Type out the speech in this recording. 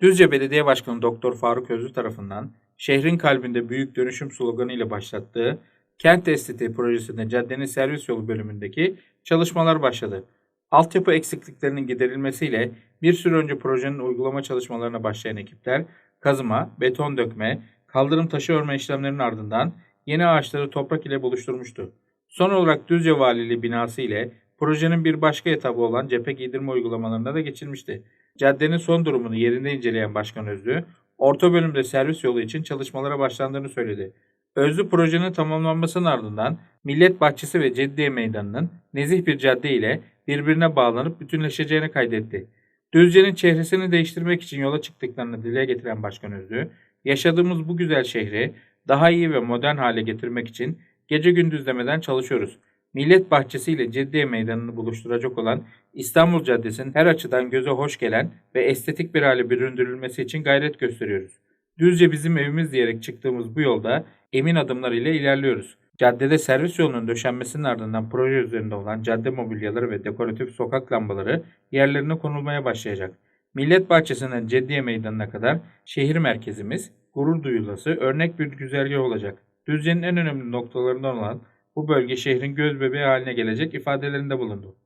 Düzce Belediye Başkanı Doktor Faruk Özlü tarafından şehrin kalbinde büyük dönüşüm sloganı ile başlattığı Kent Estetiği projesinde caddenin servis yolu bölümündeki çalışmalar başladı. Altyapı eksikliklerinin giderilmesiyle bir süre önce projenin uygulama çalışmalarına başlayan ekipler kazıma, beton dökme, kaldırım taşı örme işlemlerinin ardından yeni ağaçları toprak ile buluşturmuştu. Son olarak Düzce Valiliği binası ile projenin bir başka etabı olan cephe giydirme uygulamalarına da geçilmişti. Caddenin son durumunu yerinde inceleyen Başkan Özlü, orta bölümde servis yolu için çalışmalara başlandığını söyledi. Özlü projenin tamamlanmasının ardından Millet Bahçesi ve Ceddiye Meydanı'nın nezih bir cadde ile birbirine bağlanıp bütünleşeceğini kaydetti. Düzce'nin çehresini değiştirmek için yola çıktıklarını dile getiren Başkan Özlü, yaşadığımız bu güzel şehri daha iyi ve modern hale getirmek için gece gündüz demeden çalışıyoruz. Millet Bahçesi ile Ceddiye Meydanı'nı buluşturacak olan İstanbul Caddesi'nin her açıdan göze hoş gelen ve estetik bir hale büründürülmesi için gayret gösteriyoruz. Düzce bizim evimiz diyerek çıktığımız bu yolda emin adımlar ile ilerliyoruz. Caddede servis yolunun döşenmesinin ardından proje üzerinde olan cadde mobilyaları ve dekoratif sokak lambaları yerlerine konulmaya başlayacak. Millet Bahçesi'nden Ceddiye Meydanı'na kadar şehir merkezimiz gurur duyulası örnek bir güzergah olacak. Düzce'nin en önemli noktalarından olan bu bölge şehrin göz bebeği haline gelecek ifadelerinde bulundu.